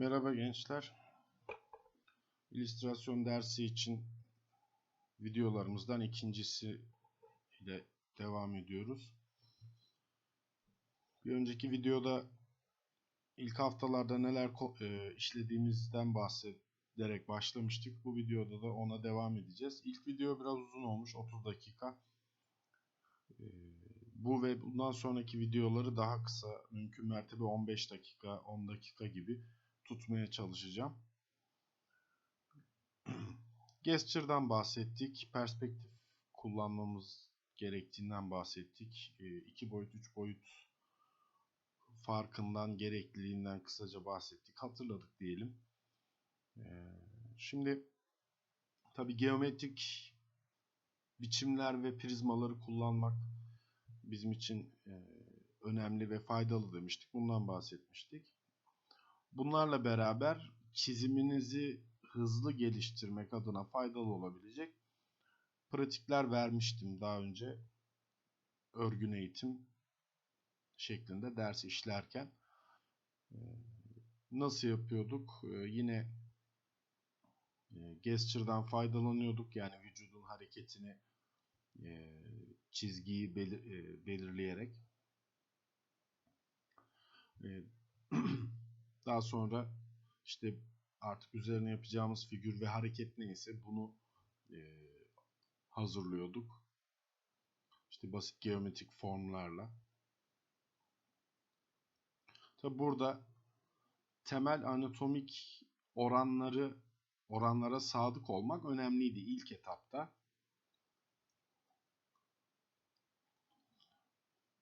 Merhaba gençler. İllüstrasyon dersi için videolarımızdan ikincisi ile devam ediyoruz. Bir önceki videoda ilk haftalarda neler e, işlediğimizden bahsederek başlamıştık. Bu videoda da ona devam edeceğiz. İlk video biraz uzun olmuş, 30 dakika. E, bu ve bundan sonraki videoları daha kısa, mümkün mertebe 15 dakika, 10 dakika gibi tutmaya çalışacağım. Gesture'dan bahsettik. Perspektif kullanmamız gerektiğinden bahsettik. 2 boyut, 3 boyut farkından, gerekliliğinden kısaca bahsettik. Hatırladık diyelim. Ee, Şimdi tabi geometrik biçimler ve prizmaları kullanmak bizim için e, önemli ve faydalı demiştik. Bundan bahsetmiştik. Bunlarla beraber çiziminizi hızlı geliştirmek adına faydalı olabilecek pratikler vermiştim daha önce. Örgün eğitim şeklinde ders işlerken. Ee, Nasıl yapıyorduk? Ee, Yine e, gesture'dan faydalanıyorduk. Yani vücudun hareketini e, çizgiyi belir- e, belirleyerek. Daha sonra işte artık üzerine yapacağımız figür ve hareket neyse bunu e, hazırlıyorduk. İşte basit geometrik formlarla. Tabi burada temel anatomik oranları oranlara sadık olmak önemliydi ilk etapta.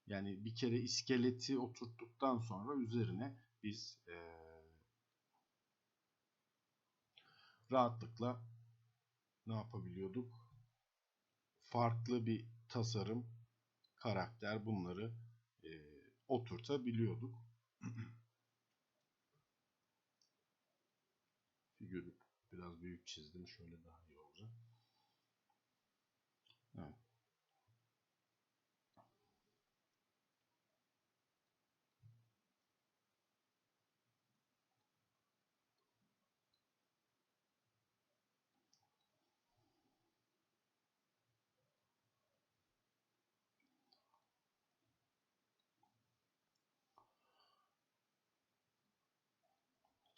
Yani bir kere iskeleti oturttuktan sonra üzerine biz eee, rahatlıkla ne yapabiliyorduk? Farklı bir tasarım, karakter bunları eee, oturtabiliyorduk. Figürü biraz büyük çizdim. Şöyle daha iyi olacak. Evet.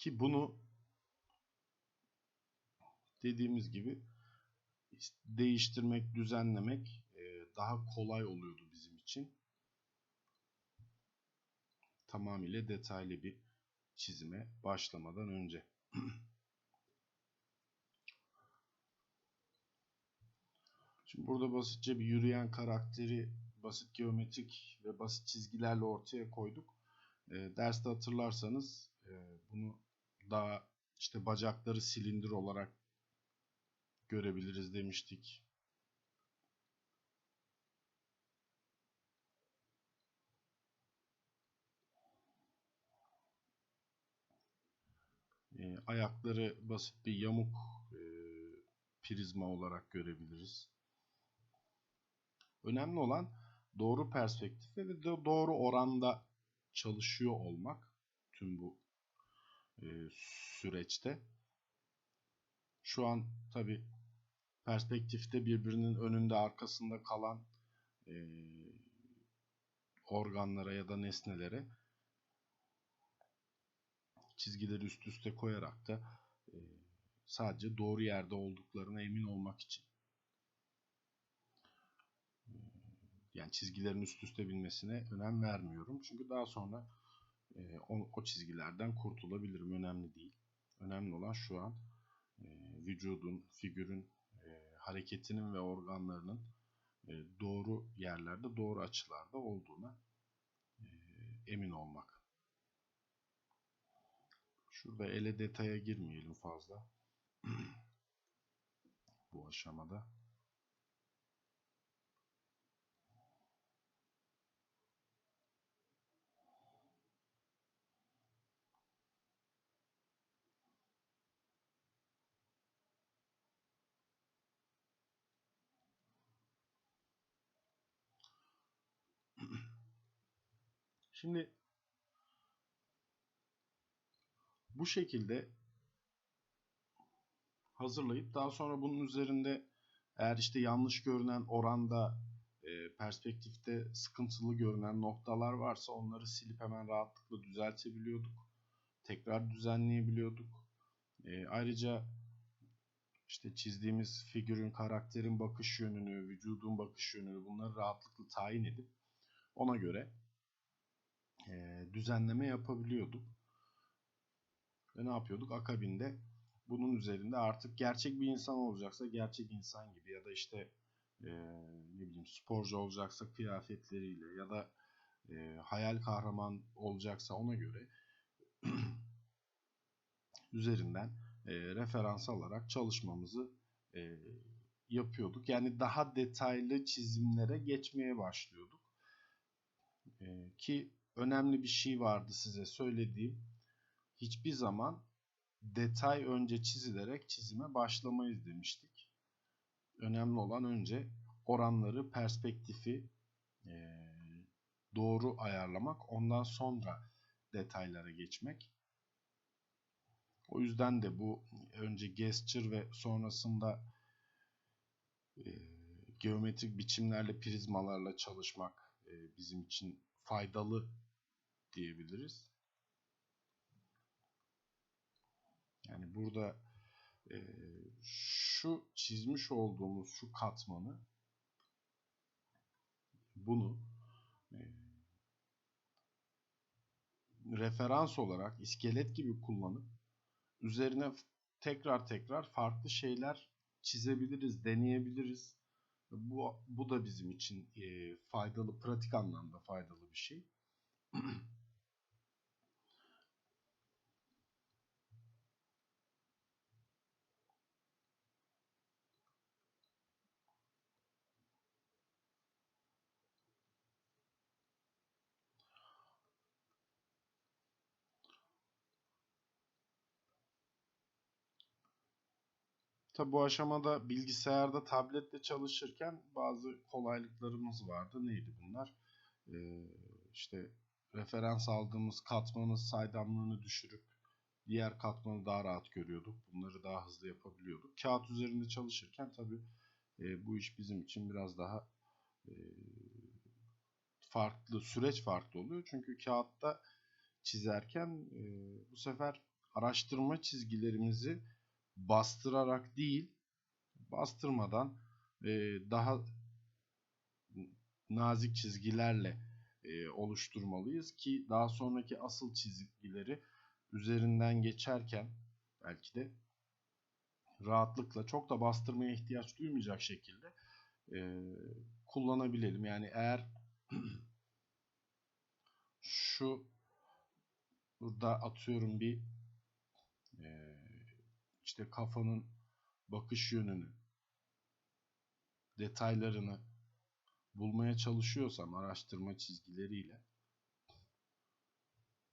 Ki bunu dediğimiz gibi değiştirmek, düzenlemek e, daha kolay oluyordu bizim için. Tamamıyla detaylı bir çizime başlamadan önce. Şimdi burada basitçe bir yürüyen karakteri basit geometrik ve basit çizgilerle ortaya koyduk. E, derste hatırlarsanız e, bunu daha işte bacakları silindir olarak görebiliriz demiştik. E, ayakları basit bir yamuk e, prizma olarak görebiliriz. Önemli olan doğru perspektif ve doğru oranda çalışıyor olmak tüm bu e, süreçte. Şu an tabi perspektifte birbirinin önünde arkasında kalan e, organlara ya da nesnelere çizgileri üst üste koyarak da e, sadece doğru yerde olduklarına emin olmak için e, yani çizgilerin üst üste binmesine önem vermiyorum. Çünkü daha sonra e, o, o çizgilerden kurtulabilirim. Önemli değil. Önemli olan şu an e, vücudun, figürün e, hareketinin ve organlarının e, doğru yerlerde, doğru açılarda olduğuna e, emin olmak. Şurada ele detaya girmeyelim fazla. Bu aşamada. Şimdi Bu şekilde hazırlayıp daha sonra bunun üzerinde eğer işte yanlış görünen oranda e, perspektifte sıkıntılı görünen noktalar varsa onları silip hemen rahatlıkla düzeltebiliyorduk. Tekrar düzenleyebiliyorduk. E, ayrıca işte çizdiğimiz figürün, karakterin bakış yönünü, vücudun bakış yönünü bunları rahatlıkla tayin edip ona göre e, düzenleme yapabiliyorduk. Ve ne yapıyorduk? Akabinde bunun üzerinde artık gerçek bir insan olacaksa gerçek insan gibi ya da işte e, ne bileyim sporcu olacaksa kıyafetleriyle ya da e, hayal kahraman olacaksa ona göre üzerinden e, referans alarak çalışmamızı e, yapıyorduk. Yani daha detaylı çizimlere geçmeye başlıyorduk. E, ki önemli bir şey vardı size söylediğim. Hiçbir zaman detay önce çizilerek çizime başlamayız demiştik. Önemli olan önce oranları, perspektifi e, doğru ayarlamak. Ondan sonra detaylara geçmek. O yüzden de bu önce gesture ve sonrasında e, geometrik biçimlerle, prizmalarla çalışmak e, bizim için faydalı diyebiliriz. Yani burada e, şu çizmiş olduğumuz şu katmanı bunu e, referans olarak iskelet gibi kullanıp üzerine tekrar tekrar farklı şeyler çizebiliriz, deneyebiliriz. Bu, bu da bizim için e, faydalı, pratik anlamda faydalı bir şey. Tabi bu aşamada bilgisayarda tabletle çalışırken bazı kolaylıklarımız vardı. Neydi bunlar? Ee, işte referans aldığımız katmanın saydamlığını düşürüp diğer katmanı daha rahat görüyorduk. Bunları daha hızlı yapabiliyorduk. Kağıt üzerinde çalışırken tabi e, bu iş bizim için biraz daha e, farklı, süreç farklı oluyor. Çünkü kağıtta çizerken e, bu sefer araştırma çizgilerimizi bastırarak değil, bastırmadan e, daha nazik çizgilerle e, oluşturmalıyız ki daha sonraki asıl çizgileri üzerinden geçerken belki de rahatlıkla çok da bastırmaya ihtiyaç duymayacak şekilde e, kullanabilelim. Yani eğer şu burada atıyorum bir işte kafanın bakış yönünü, detaylarını bulmaya çalışıyorsam araştırma çizgileriyle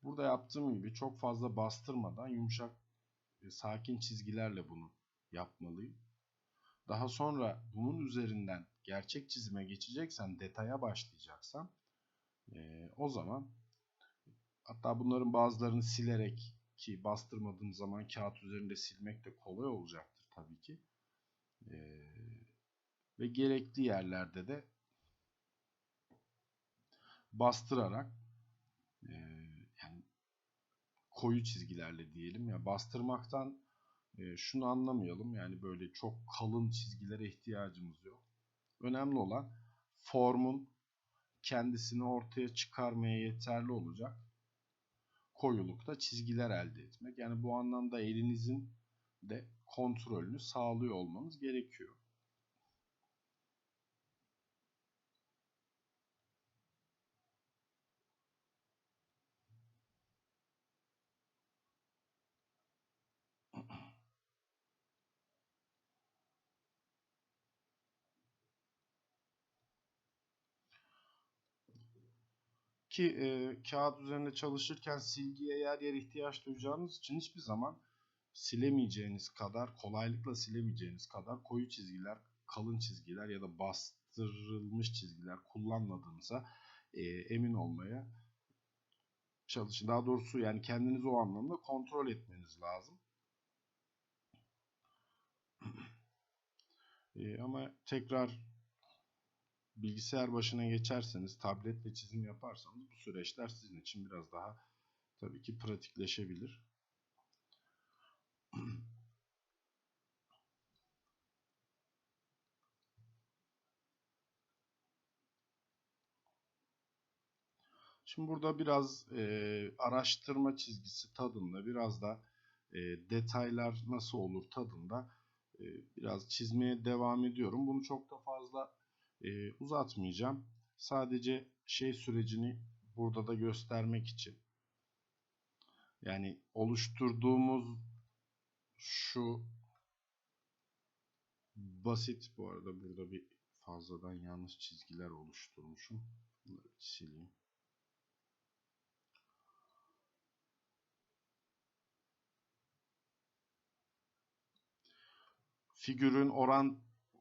burada yaptığım gibi çok fazla bastırmadan yumuşak sakin çizgilerle bunu yapmalıyım. Daha sonra bunun üzerinden gerçek çizime geçeceksem, detaya başlayacaksam e, o zaman hatta bunların bazılarını silerek ki bastırmadığım zaman kağıt üzerinde silmek de kolay olacaktır tabii ki. Ee, ve gerekli yerlerde de bastırarak e, yani koyu çizgilerle diyelim ya bastırmaktan e, şunu anlamayalım yani böyle çok kalın çizgilere ihtiyacımız yok. Önemli olan formun kendisini ortaya çıkarmaya yeterli olacak koyulukta çizgiler elde etmek. Yani bu anlamda elinizin de kontrolünü sağlıyor olmanız gerekiyor. Ki e, kağıt üzerinde çalışırken silgiye yer yer ihtiyaç duyacağınız için hiçbir zaman silemeyeceğiniz kadar, kolaylıkla silemeyeceğiniz kadar koyu çizgiler, kalın çizgiler ya da bastırılmış çizgiler kullanmadığınıza e, emin olmaya çalışın. Daha doğrusu yani kendinizi o anlamda kontrol etmeniz lazım. Ee, ama tekrar bilgisayar başına geçerseniz, tabletle çizim yaparsanız bu süreçler sizin için biraz daha tabii ki pratikleşebilir. Şimdi burada biraz e, araştırma çizgisi tadında, biraz da e, detaylar nasıl olur tadında e, biraz çizmeye devam ediyorum. Bunu çok da fazla e, uzatmayacağım. Sadece şey sürecini burada da göstermek için. Yani oluşturduğumuz şu basit bu arada burada bir fazladan yanlış çizgiler oluşturmuşum. Bunları sileyim. figürün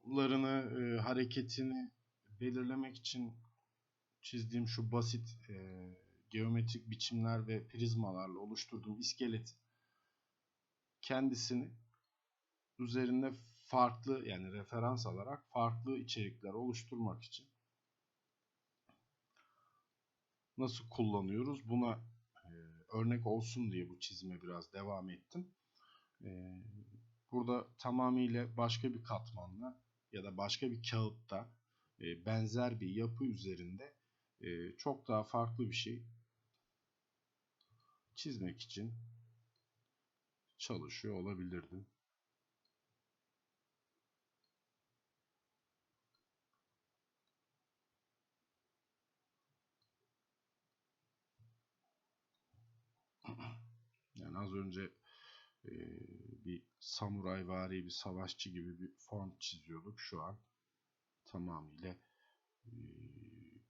oranlarını, e, hareketini belirlemek için çizdiğim şu basit e, geometrik biçimler ve prizmalarla oluşturduğum iskelet kendisini üzerinde farklı yani referans alarak farklı içerikler oluşturmak için nasıl kullanıyoruz buna e, örnek olsun diye bu çizime biraz devam ettim. E, Burada tamamıyla başka bir katmanla ya da başka bir kağıtta e, benzer bir yapı üzerinde e, çok daha farklı bir şey çizmek için çalışıyor olabilirdim. Yani az önce e, samurayvari bir savaşçı gibi bir form çiziyorduk. Şu an tamamıyla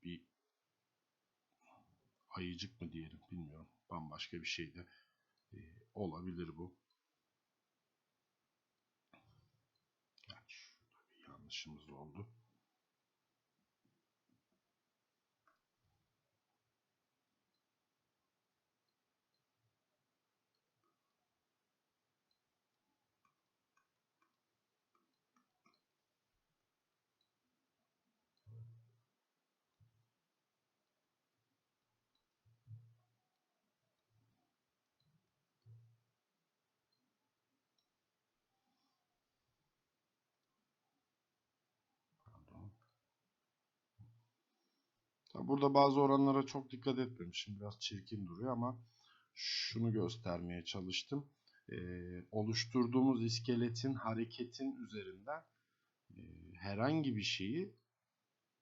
bir ayıcık mı diyelim bilmiyorum. Bambaşka bir şey de olabilir bu. Yani şurada bir yanlışımız oldu. Burada bazı oranlara çok dikkat etmemişim. Biraz çirkin duruyor ama şunu göstermeye çalıştım. Ee, oluşturduğumuz iskeletin hareketin üzerinden e, herhangi bir şeyi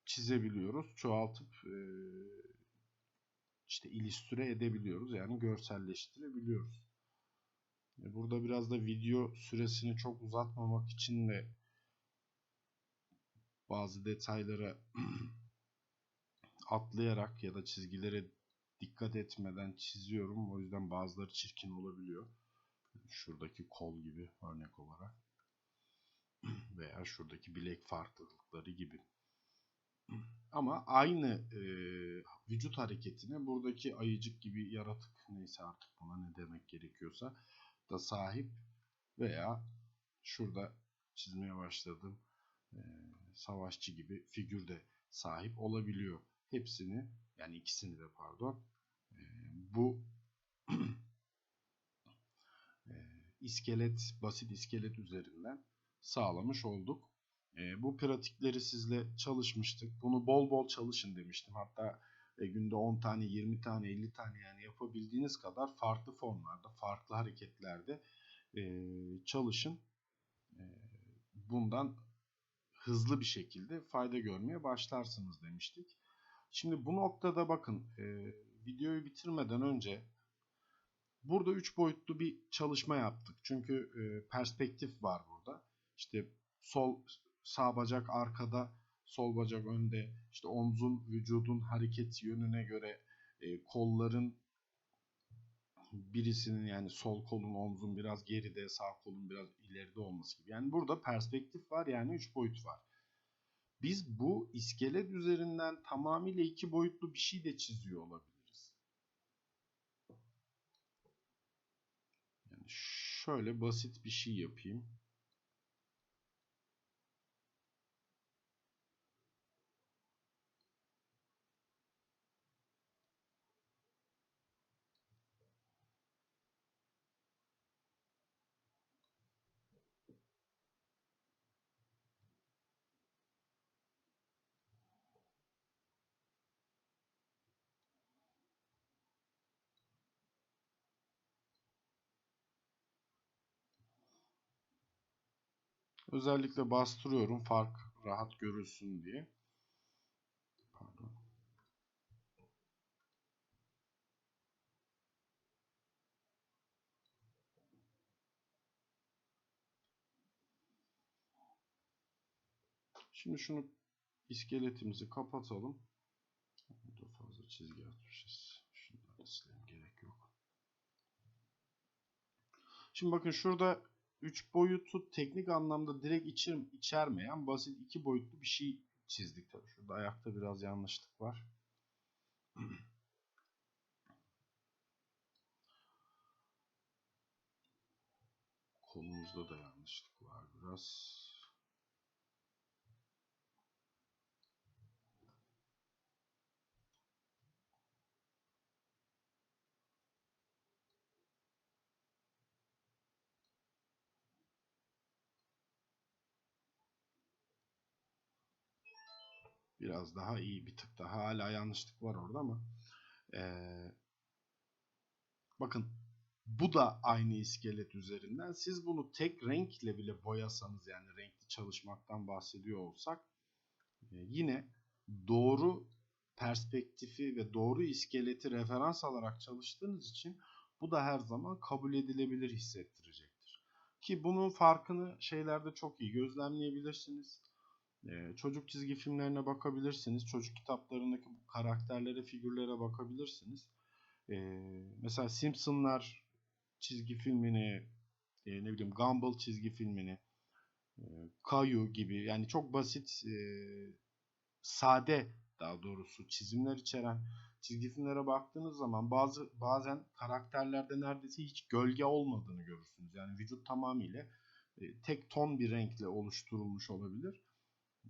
çizebiliyoruz. Çoğaltıp e, işte illüstre edebiliyoruz. Yani görselleştirebiliyoruz. E, burada biraz da video süresini çok uzatmamak için de bazı detaylara atlayarak ya da çizgilere dikkat etmeden çiziyorum. O yüzden bazıları çirkin olabiliyor. Şuradaki kol gibi örnek olarak. Veya şuradaki bilek farklılıkları gibi. Ama aynı e, vücut hareketine buradaki ayıcık gibi yaratık neyse artık buna ne demek gerekiyorsa da sahip veya şurada çizmeye başladığım e, savaşçı gibi figür de sahip olabiliyor hepsini yani ikisini de pardon e, bu e, iskelet basit iskelet üzerinden sağlamış olduk. E, bu pratikleri sizle çalışmıştık. Bunu bol bol çalışın demiştim. Hatta günde 10 tane, 20 tane, 50 tane yani yapabildiğiniz kadar farklı formlarda, farklı hareketlerde çalışın. Bundan hızlı bir şekilde fayda görmeye başlarsınız demiştik. Şimdi bu noktada bakın e, videoyu bitirmeden önce burada 3 boyutlu bir çalışma yaptık. Çünkü e, perspektif var burada. İşte sol sağ bacak arkada, sol bacak önde. İşte omzun, vücudun hareket yönüne göre e, kolların birisinin yani sol kolun omzun biraz geride, sağ kolun biraz ileride olması gibi. Yani burada perspektif var yani 3 boyut var. Biz bu iskelet üzerinden tamamıyla iki boyutlu bir şey de çiziyor olabiliriz. Yani şöyle basit bir şey yapayım. Özellikle bastırıyorum fark rahat görülsün diye. Pardon. Şimdi şunu iskeletimizi kapatalım. Burada fazla çizgi atmışız. Şunları da silelim gerek yok. Şimdi bakın şurada 3 boyutu teknik anlamda direkt içer, içermeyen basit 2 boyutlu bir şey çizdik tabii. Şurada ayakta biraz yanlışlık var. Kolumuzda da yanlışlık var biraz. Biraz daha iyi bir tık daha hala yanlışlık var orada ama ee, bakın bu da aynı iskelet üzerinden siz bunu tek renkle bile boyasanız yani renkli çalışmaktan bahsediyor olsak e, yine doğru perspektifi ve doğru iskeleti referans alarak çalıştığınız için bu da her zaman kabul edilebilir hissettirecektir. Ki bunun farkını şeylerde çok iyi gözlemleyebilirsiniz. Ee, çocuk çizgi filmlerine bakabilirsiniz. Çocuk kitaplarındaki karakterlere, figürlere bakabilirsiniz. Ee, mesela Simpsonlar çizgi filmini, e, ne bileyim Gumball çizgi filmini, e, gibi yani çok basit, e, sade daha doğrusu çizimler içeren çizgi filmlere baktığınız zaman bazı bazen karakterlerde neredeyse hiç gölge olmadığını görürsünüz. Yani vücut tamamıyla e, tek ton bir renkle oluşturulmuş olabilir.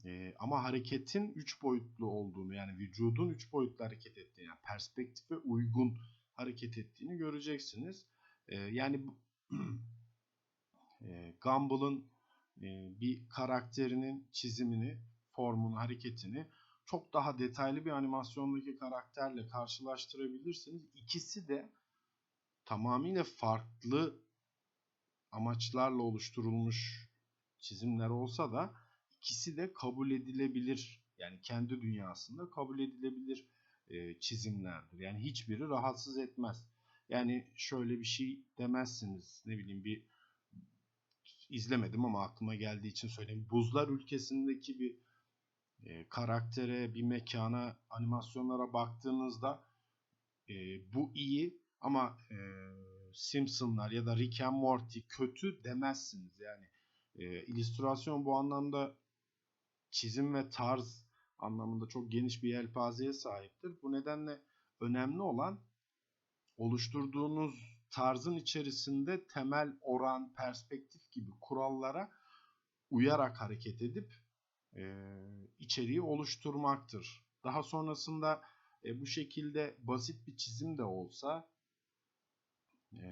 E, ama hareketin 3 boyutlu olduğunu yani vücudun 3 boyutlu hareket ettiğini yani perspektife uygun hareket ettiğini göreceksiniz. E, yani e, Gumball'ın e, bir karakterinin çizimini, formunu, hareketini çok daha detaylı bir animasyondaki karakterle karşılaştırabilirsiniz. İkisi de tamamıyla farklı amaçlarla oluşturulmuş çizimler olsa da ikisi de kabul edilebilir yani kendi dünyasında kabul edilebilir e, çizimlerdir. Yani hiçbiri rahatsız etmez. Yani şöyle bir şey demezsiniz. Ne bileyim bir izlemedim ama aklıma geldiği için söyleyeyim. Buzlar ülkesindeki bir e, karaktere, bir mekana, animasyonlara baktığınızda e, bu iyi ama e, Simpsonlar ya da Rick and Morty kötü demezsiniz. Yani e, illüstrasyon bu anlamda çizim ve tarz anlamında çok geniş bir yelpazeye sahiptir. Bu nedenle önemli olan oluşturduğunuz tarzın içerisinde temel oran, perspektif gibi kurallara uyarak hareket edip e, içeriği oluşturmaktır. Daha sonrasında e, bu şekilde basit bir çizim de olsa e,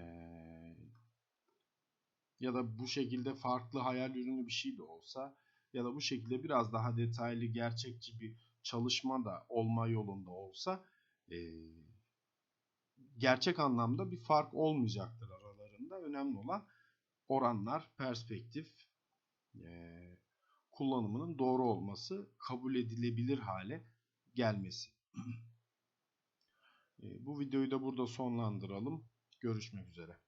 ya da bu şekilde farklı hayal ürünü bir şey de olsa ya da bu şekilde biraz daha detaylı gerçekçi bir çalışma da olma yolunda olsa e, gerçek anlamda bir fark olmayacaktır aralarında. Önemli olan oranlar, perspektif, e, kullanımının doğru olması, kabul edilebilir hale gelmesi. e, bu videoyu da burada sonlandıralım. Görüşmek üzere.